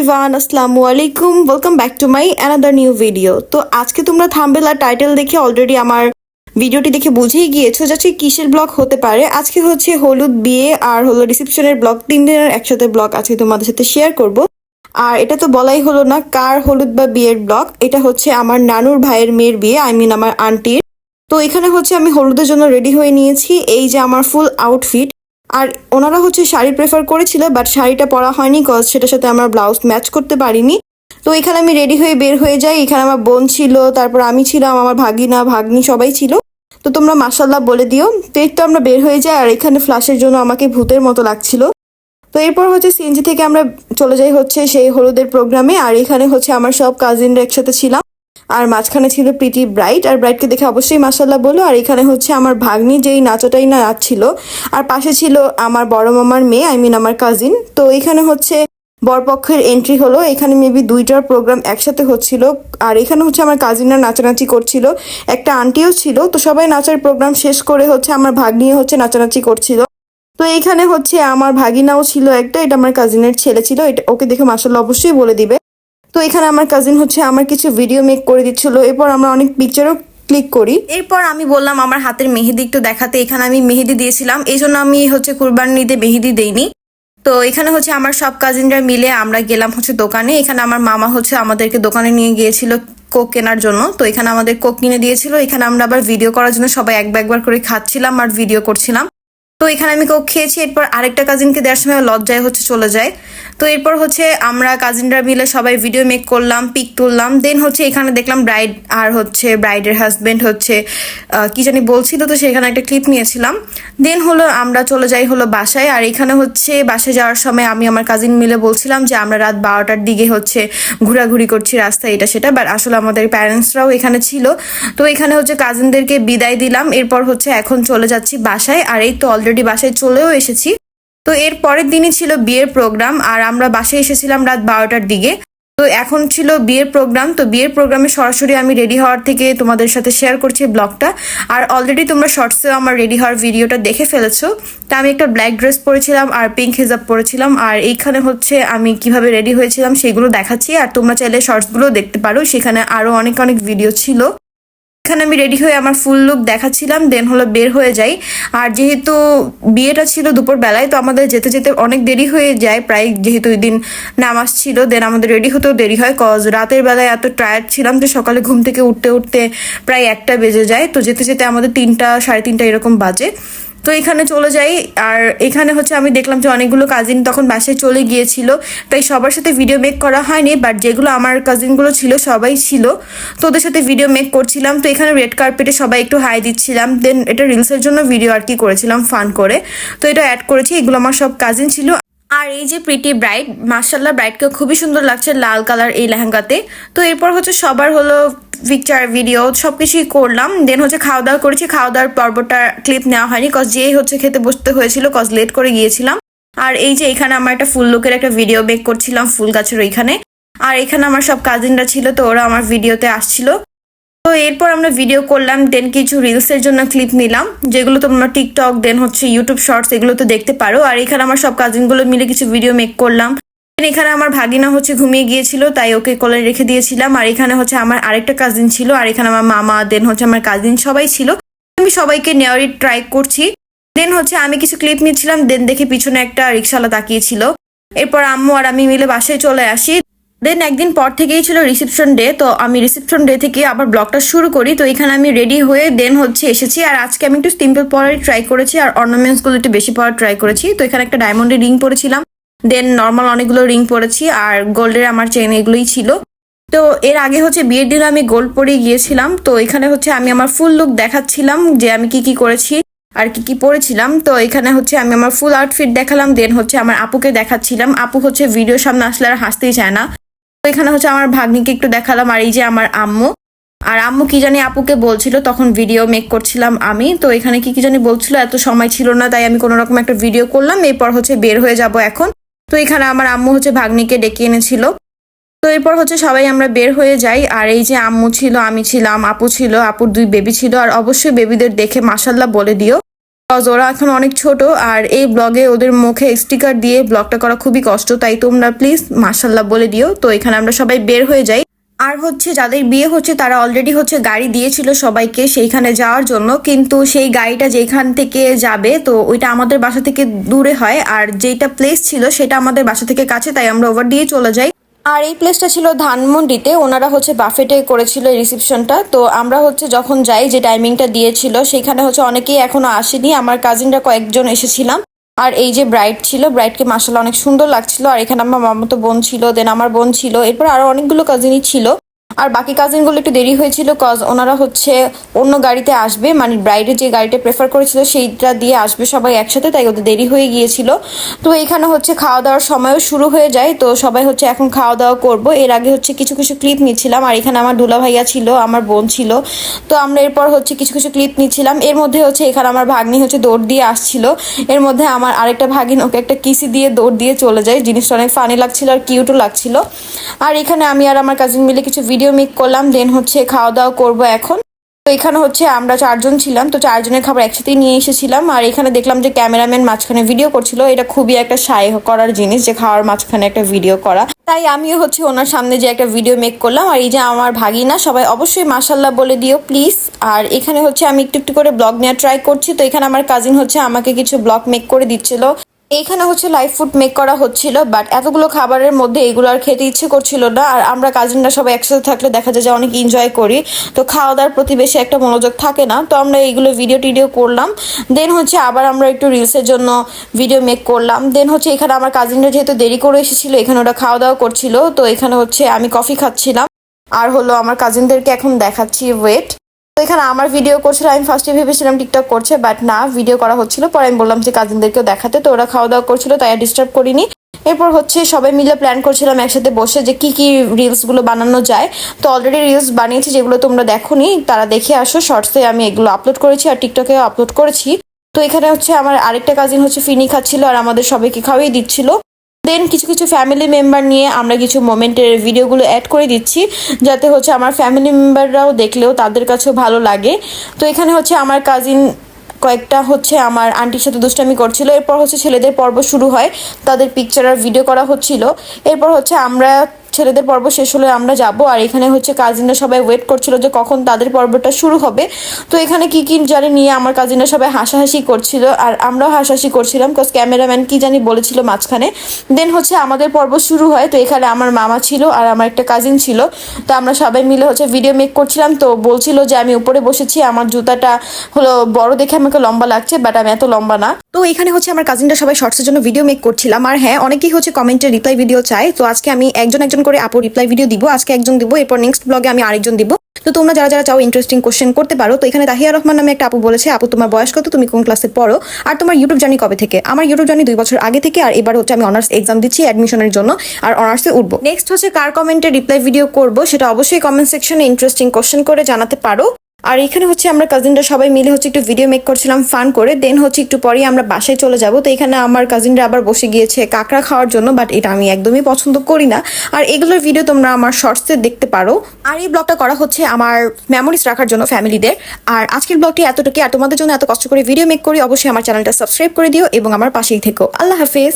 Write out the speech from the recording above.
Everyone আসসালামু আলাইকুম welcome back to my another new video তো আজকে তোমরা থাম্বেল আর টাইটেল দেখে অলরেডি আমার ভিডিওটি দেখে বুঝেই গিয়েছো যে আজকে কিসের ব্লগ হতে পারে। আজকে হচ্ছে হলুদ বিয়ে আর হলো রিসেপশনের ব্লগ। তিন দিনের একসাথে ব্লগ আজকে তোমাদের সাথে শেয়ার করব। আর এটা তো বলাই হলো না কার হলুদ বা বিয়ের ব্লগ। এটা হচ্ছে আমার নানুর ভাইয়ের মেয়ের বিয়ে আই মিন আমার আন্টির। তো এখানে হচ্ছে আমি হলুদের জন্য রেডি হয়ে নিয়েছি। এই যে আমার ফুল আউটফিট আর ওনারা হচ্ছে শাড়ি প্রেফার করেছিল বাট শাড়িটা পরা হয়নি কজ সেটার সাথে আমার ব্লাউজ ম্যাচ করতে পারিনি। তো এখানে আমি রেডি হয়ে বের হয়ে যাই। এখানে আমার বোন ছিল, তারপর আমি ছিলাম, আমার ভাগিনা, ভাগ্নি সবাই ছিল। তো তোমরা মাসাল্লাহ বলে দিও। তো তো আমরা বের হয়ে যাই, আর এখানে ফ্লাশের জন্য আমাকে ভূতের মতো লাগছিল। তো এরপর হচ্ছে সিএনজি থেকে আমরা চলে যাই হচ্ছে সেই হলুদের প্রোগ্রামে আর এখানে হচ্ছে আমার সব কাজিনরা একসাথে ছিলাম। আর মাঝখানে ছিল প্রিটি ব্রাইট আর ব্রাইটকে দেখে অবশ্যই মাসাল্লাহ বলো। আর এখানে হচ্ছে আমার ভাগ্নি যেই নাচাটাই না নাচছিল, আর পাশে ছিল আমার বড় মামার মেয়ে আই মিন আমার কাজিন তো এখানে হচ্ছে বরপক্ষের এন্ট্রি হলো। এখানে মেবি দুইটার প্রোগ্রাম একসাথে হচ্ছিল। আর এখানে হচ্ছে আমার কাজিনরা নাচানাচি করছিল। একটা আন্টিও ছিল। তো সবাই নাচার প্রোগ্রাম শেষ করে হচ্ছে আমার ভাগ্নিও হচ্ছে নাচানাচি করছিল। তো এইখানে হচ্ছে আমার ভাগিনাও ছিল একটা। এটা আমার কাজিনের ছেলে ছিল। এটা ওকে দেখে মাসাল্লাহ অবশ্যই বলে দিবে। তো এখানে আমার কাজিন হচ্ছে, আমার কিছু ভিডিও মেক করে দিচ্ছিল। এরপর আমরা অনেক পিকচারও ক্লিক করি। এরপর আমি বললাম, আমার হাতের মেহেদি একটু দেখাতে, এখানে আমি মেহেদি দিয়েছিলাম। এই জন্য আমি হচ্ছে কুরবানিতে মেহেদি দেইনি। তো এখানে হচ্ছে আমার সব কাজিনরা মিলে আমরা গেলাম হচ্ছে দোকানে। এখানে আমার মামা হচ্ছে আমাদেরকে দোকানে নিয়ে গিয়েছিল কোক কেনার জন্য। তো এখানে আমাদের কোক কিনে দিয়েছিল। এখানে আমরা আবার ভিডিও করার জন্য সবাই এক একবার করে খাচ্ছিলাম আর ভিডিও করছিলাম। তো এখানে আমি কোক খেয়েছি, এরপর আরেকটা কাজিনকে দেওয়ার সময় লজ্জায় হচ্ছে চলে যায়। তো এরপর হচ্ছে আমরা কাজিনরা মিলে সবাই ভিডিও মেক করলাম পিক তুললাম দেন হচ্ছে এখানে দেখলাম ব্রাইড আর হচ্ছে ব্রাইডের হাজব্যান্ড হচ্ছে কি জানি বলছিল তো সেখানে একটা ক্লিপ নিয়েছিলাম। দেন হলো আমরা চলে যাই হলো বাসায়, আর এখানে হচ্ছে বাসায় যাওয়ার সময় আমি আমার কাজিন মিলে বলছিলাম যে আমরা রাত বারোটার দিকে হচ্ছে ঘোরাঘুরি করছি রাস্তায় এটা সেটা বাট আসলে আমাদের প্যারেন্টসরাও এখানে ছিল। তো এখানে হচ্ছে কাজিনদেরকে বিদায় দিলাম, এরপর হচ্ছে এখন চলে যাচ্ছি বাসায়, আর এই তো অলরেডি বাসায় চলেও এসেছি। তো এর পরের দিনই ছিল বিয়ের প্রোগ্রাম আর আমরা বাসায় এসেছিলাম রাত বারোটার দিকে। তো এখন ছিল বিয়ের প্রোগ্রাম তো বিয়ের প্রোগ্রামে সরাসরি আমি রেডি হওয়ার থেকে তোমাদের সাথে শেয়ার করছি ব্লগটা আর অলরেডি তোমরা শর্টসেও আমার রেডি হওয়ার ভিডিওটা দেখে ফেলেছো। তা আমি একটা ব্ল্যাক ড্রেস পরেছিলাম আর পিঙ্ক হিজাব পরেছিলাম, আর এইখানে হচ্ছে আমি কীভাবে রেডি হয়েছিলাম সেগুলো দেখাচ্ছি। আর তোমরা চাইলে শর্টসগুলো দেখতে পারো, সেখানে আরও অনেক অনেক ভিডিও ছিল। এখানে আমি রেডি হয়ে আমার ফুল লুক দেখাচ্ছিলাম দেন হলো বের হয়ে যাই। আর যেহেতু বিয়েটা ছিল দুপুর বেলায় তো আমাদের যেতে যেতে অনেক দেরি হয়ে যায়, প্রায় যেহেতু ওই দিন নামাজ ছিল দেন আমাদের রেডি হতেও দেরি হয় কজ রাতের বেলায় এত টায়ার্ড ছিলাম যে সকালে ঘুম থেকে উঠতে উঠতে প্রায় একটা বেজে যায়। তো যেতে যেতে আমাদের তিনটা, সাড়ে তিনটা এরকম বাজে। তো এখানে চলে যাই। আর এখানে হচ্ছে আমি দেখলাম যে অনেকগুলো কাজিন তখন বাসায় চলে গিয়েছিল। তাই সবার সাথে ভিডিও মেক করা হয়নি বাট যেগুলো আমার কাজিনগুলো ছিল, সবাই ছিল। তো ওদের সাথে ভিডিও মেক করছিলাম। তো এখানে রেড কার্পেটে সবাই একটু হাই দিচ্ছিলাম। দেন এটা রিলসের জন্য ভিডিও আর কি করেছিলাম ফান করে। তো এটা অ্যাড করেছি। এগুলো আমার সব কাজিন ছিল। আর এই যে প্রিটি ব্রাইড মার্শাল্লাহ ব্রাইডকে খুবই সুন্দর লাগছে লাল কালার এই লেহেঙ্গাতে। তো এরপর হচ্ছে সবার হলো পিকচার ভিডিও সব কিছুই করলাম। দেন হচ্ছে খাওয়া দাওয়া করেছি। খাওয়া দাওয়ার পর্বটা ক্লিপ নেওয়া হয়নি কজ যেই হচ্ছে খেতে বসতে হয়েছিল কজ লেট করে গিয়েছিলাম। আর এই যে এখানে আমার একটা ফুল লুকের একটা ভিডিও মেক করছিলাম ফুল গাছের ওইখানে। আর এখানে আমার সব কাজিনরা ছিল, তো ওরা আমার ভিডিওতে আসছিল। তো এরপর আমরা ভিডিও করলাম দেন কিছু রিলসের জন্য ক্লিপ নিলাম, যেগুলো তোমরা টিকটক দেন হচ্ছে ইউটিউব শর্টস এগুলো তো দেখতে পারো। আর এখানে আমার সব কাজিনগুলো মিলে কিছু ভিডিও মেক করলাম। এখানে আমার ভাগিনা হচ্ছে ঘুমিয়ে গিয়েছিল, তাই ওকে কোলে রেখে দিয়েছিলাম। আর এখানে হচ্ছে আমার আরেকটা কাজিন ছিল, আর এখানে আমার মামা দেন হচ্ছে আমার কাজিন সবাই ছিল। আমি সবাইকে নেওয়ারই ট্রাই করছি। দেন হচ্ছে আমি কিছু ক্লিপ নিচ্ছিলাম দেন দেখে পিছনে একটা রিক্সাওয়ালা তাকিয়েছিল এরপর আম্মু আর আমি মিলে বাসায় চলে আসি। দেন একদিন পর থেকেই ছিল রিসেপশন ডে তো আমি রিসেপশন ডে থেকে আবার ব্লগটা শুরু করি। তো এখানে আমি রেডি হয়ে দেন হচ্ছে এসেছি। আর আজকে আমি একটু সিম্পল পরার ট্রাই করেছি আর অর্নামেন্টসগুলো একটু বেশি পরার ট্রাই করেছি। তো এখানে একটা ডায়মন্ডের রিং পরেছিলাম। দেন নর্মাল অনেকগুলো রিং পরেছি আর গোল্ডের আমার চেন এগুলোই ছিল। তো এর আগে হচ্ছে বিয়ের দিন আমি গোল্ড পরে গিয়েছিলাম। তো এখানে হচ্ছে আমি আমার ফুল লুক দেখাচ্ছিলাম যে আমি কি কি করেছি আর কি কি পরেছিলাম। তো এখানে হচ্ছে আমি আমার ফুল আউটফিট দেখালাম। দেন হচ্ছে আমার আপুকে দেখাচ্ছিলাম। আপু হচ্ছে ভিডিও সামনে আসলে আর হাসতেই চায় না। তো এখানে হচ্ছে আমার ভাগ্নিকে একটু দেখালাম আর এই যে আমার আম্মু। আর আম্মু কি জানি আপুকে বলছিল, তখন ভিডিও মেক করছিলাম আমি। তো এখানে কি কি জানি বলছিল, এত সময় ছিল না, তাই আমি কোনো রকম একটা ভিডিও করলাম, এরপর হচ্ছে বের হয়ে যাব এখন। তো এখানে আমার আম্মু হচ্ছে ভাগ্নিকে ডেকে এনেছিল। তো এরপর হচ্ছে সবাই আমরা বের হয়ে যাই। আর এই যে আম্মু ছিল, আমি ছিলাম, আপু ছিল, আপুর দুই বেবি ছিল। আর অবশ্যই বেবিদের দেখে মাসাল্লাহ বলে দিও। ওরা এখন অনেক ছোট, আর এই ব্লগে ওদের মুখে স্টিকার দিয়ে ব্লগটা করা খুবই কষ্ট, তাই তোমরা প্লিজ মাসাল্লাহ বলে দিও। তো এখানে আমরা সবাই বের হয়ে যাই। আর হচ্ছে যাদের বিয়ে হচ্ছে তারা অলরেডি হচ্ছে গাড়ি দিয়েছিল সবাইকে সেইখানে যাওয়ার জন্য, কিন্তু সেই গাড়িটা যেখান থেকে যাবে, তো ওইটা আমাদের বাসা থেকে দূরে হয়, আর যেটা প্লেস ছিল সেটা আমাদের বাসা থেকে কাছে, তাই আমরা ওভার দিয়ে চলে যাই। আর এই প্লেসটা ছিল ধানমন্ডিতে। ওনারা হচ্ছে বাফেটে করেছিল এই রিসেপশনটা তো আমরা হচ্ছে যখন যাই, যে টাইমিংটা দিয়েছিল, সেখানে হচ্ছে অনেকেই এখনও আসেনি। আমার কাজিনরা কয়েকজন এসেছিলাম। আর এই যে ব্রাইড ছিল ব্রাইডকে মাসাল্লাহ অনেক সুন্দর লাগছিল। আর এখানে আমার মামাতো বোন ছিল দেন আমার বোন ছিল। এরপর আরও অনেকগুলো কাজিনই ছিল। আর বাকি কাজিনগুলো একটু দেরি হয়েছিল কজ ওনারা হচ্ছে অন্য গাড়িতে আসবে মানে ব্রাইডের যে গাড়িটা প্রেফার করেছিল সেইটা দিয়ে আসবে সবাই একসাথে, তাই ওদের দেরি হয়ে গিয়েছিল। তো এখানে হচ্ছে খাওয়া দাওয়ার সময়ও শুরু হয়ে যায়, তো সবাই হচ্ছে এখন খাওয়া দাওয়া করব। এর আগে হচ্ছে কিছু কিছু ক্লিপ নিচ্ছিলাম, আর এখানে আমার দুলা ভাইয়া ছিল, আমার বোন ছিল। তো আমরা এরপর হচ্ছে কিছু কিছু ক্লিপ নিচ্ছিলাম। এর মধ্যে হচ্ছে এখানে আমার ভাগ্নি হচ্ছে দৌড় দিয়ে আসছিল। এর মধ্যে আমার আরেকটা ভাগিন ওকে একটা কিসি দিয়ে দৌড় দিয়ে চলে যায়, জিনিসটা অনেক ফানি লাগছিল আর কিউটও লাগছিল। আর এখানে আমি আর আমার কাজিন মিলে কিছু ভিডিও মেক করলাম দেন হচ্ছে খাওয়া দাওয়া করব এখন। তো এখানে হচ্ছে আমরা চারজন ছিলাম, তো চারজনের খাবার একসাথেই নিয়ে এসেছিলাম। আর এখানে দেখলাম যে ক্যামেরাম্যান মাঝখানে ভিডিও করছিল, এটা খুবই একটা সাই করার জিনিস যে খাওয়ার মাঝখানে একটা ভিডিও করা। তাই আমিও হচ্ছে ওনার সামনে যে একটা ভিডিও মেক করলাম। আর এই যে আমার ভাগিনা, সবাই অবশ্যই মাসাল্লাহ বলে দিও প্লিজ আর এখানে হচ্ছে আমি একটু একটু করে ব্লগ নেওয়ার ট্রাই করছি। তো এখানে আমার কাজিন হচ্ছে আমাকে কিছু ব্লগ মেক করে দিচ্ছিল। এইখানে হচ্ছে লাইফ ফুড মেক করা হচ্ছিল বাট এতগুলো খাবারের মধ্যে এগুলো আর খেতে ইচ্ছে করছিল না, আর আমরা কাজিনরা সবাই একসাথে থাকলে দেখা যায় যে অনেক এনজয় করি। তো খাওয়া দাওয়ার প্রতি বেশি একটা মনোযোগ থাকে না, তো আমরা এইগুলো ভিডিও টিডিও করলাম। দেন হচ্ছে আবার আমরা একটু রিলসের জন্য ভিডিও মেক করলাম। দেন হচ্ছে এখানে আমার কাজিনরা যেহেতু দেরি করে এসেছিল, এখানে ওরা খাওয়া দাওয়া করছিল, তো এখানে হচ্ছে আমি কফি খাচ্ছিলাম। আর হলো আমার কাজিনদেরকে এখন দেখাচ্ছি ওয়েট এখানে আমার ভিডিও করছিল, আমি ফার্স্টে ভেবেছিলাম টিকটক করছে বাট না ভিডিও করা হচ্ছিল। পরে আমি বললাম যে কাজিনদেরকেও দেখাতে, তো ওরা খাওয়া দাওয়া করছিল, তাই আর ডিস্টার্ব করিনি। এরপর হচ্ছে সবাই মিলে প্ল্যান করছিলাম একসাথে বসে যে কি কি রিলসগুলো বানানো যায়। তো অলরেডি রিলস বানিয়েছি, যেগুলো তোমরা দেখোনি, তারা দেখে আসো। শর্টসে আমি এগুলো আপলোড করেছি আর টিকটকে আপলোড করেছি। তো এখানে হচ্ছে আমার আরেকটা কাজিন হচ্ছে ফিনি খাচ্ছিল আর আমাদের সবাইকে খাওয়াই দিচ্ছিল। দেন কিছু কিছু ফ্যামিলি মেম্বার নিয়ে আমরা কিছু মোমেন্টের ভিডিওগুলো অ্যাড করে দিচ্ছি, যাতে হচ্ছে আমার ফ্যামিলি মেম্বাররাও দেখলেও তাদের কাছেও ভালো লাগে। তো এখানে হচ্ছে আমার কাজিন কয়েকটা হচ্ছে আমার আন্টির সাথে দুষ্টামি করছিল। এরপর হচ্ছে ছেলেদের পর্ব শুরু হয়। তাদের পিকচার আর ভিডিও করা হচ্ছিল। এরপর হচ্ছে আমরা ছেলেদের পর্ব শেষ হলে আমরা যাব। আর এখানে হচ্ছে কাজিনরা সবাই ওয়েট করছিল যে কখন তাদের পর্বটা শুরু হবে। তো এখানে কি কি জানি নিয়ে আমার কাজিনরা সবাই হাসাহাসি করছিল। আর আমরাও হাসাহাসি করছিলাম বিকজ ক্যামেরাম্যান কি জানি বলেছিল মাঝখানে। দেন হচ্ছে আমাদের পর্ব শুরু হয়। তো এখানে আমার মামা ছিল আর আমার একটা কাজিন ছিল। তো আমরা সবাই মিলে হচ্ছে ভিডিও মেক করছিলাম। তো বলছিল যে আমি উপরে বসেছি। আমার জুতাটা হলো বড় দেখে আমাকে লম্বা লাগছে বাট আমি এত লম্বা না। তো এখানে হচ্ছে আমার কাজিনরা সবাই শর্টসের জন্য ভিডিও মেক করছিলাম। আর হ্যাঁ অনেকেই হচ্ছে কমেন্টে রিপ্লাই ভিডিও চাই তো আজকে আমি একজন একজন করে আপু রিপ্লাই ভিডিও দিব, আজকে একজন দিব, এরপর নেক্সট ব্লগে আমি আরেকজন দিব। তো তোমরা যারা যারা চাও ইন্টারেস্টিং কোশ্চেন করতে পারো, তো এখানে তাহিয়া রহমান নামে একটা আপু বলেছে, আপু, তোমার বয়স কত? তুমি কোন ক্লাসে পড়ো? আর তোমার ইউটিউব জার্নি কবে থেকে? আমার ইউটিউব জার্নি দুই বছর আগে থেকে, আর এবার হচ্ছে আমি অনার্স এক্সাম দিচ্ছি অ্যাডমিশনের জন্য, আর অনার্সে উঠবো। নেক্সট হচ্ছে কার কমেন্টে রিপ্লাই ভিডিও করব, সেটা অবশ্যই কমেন্ট সেকশনে ইন্টারেস্টিং কোশ্চেন করে জানাতে পারো। আর এখানে হচ্ছে আমরা কাজিনরা সবাই মিলে হচ্ছে একটু ভিডিও মেক করছিলাম ফান করে। দেন হচ্ছে একটু পরেই আমরা বাসায় চলে যাব। তো এখানে আমার কাজিনরা আবার বসে গিয়েছে কাঁকড়া খাওয়ার জন্য বাট এটা আমি একদমই পছন্দ করি না। আর এগুলোর ভিডিও তোমরা আমার শর্টসে দেখতে পারো। আর এই ব্লগটা করা হচ্ছে আমার মেমোরিজ রাখার জন্য ফ্যামিলিদের আর আজকের ব্লগটি এতটুকু আর তোমাদের জন্য এত কষ্ট করে ভিডিও মেক করি, অবশ্যই আমার চ্যানেলটা সাবস্ক্রাইব করে দিও এবং আমার পাশেই থেকো। আল্লাহ হাফেজ।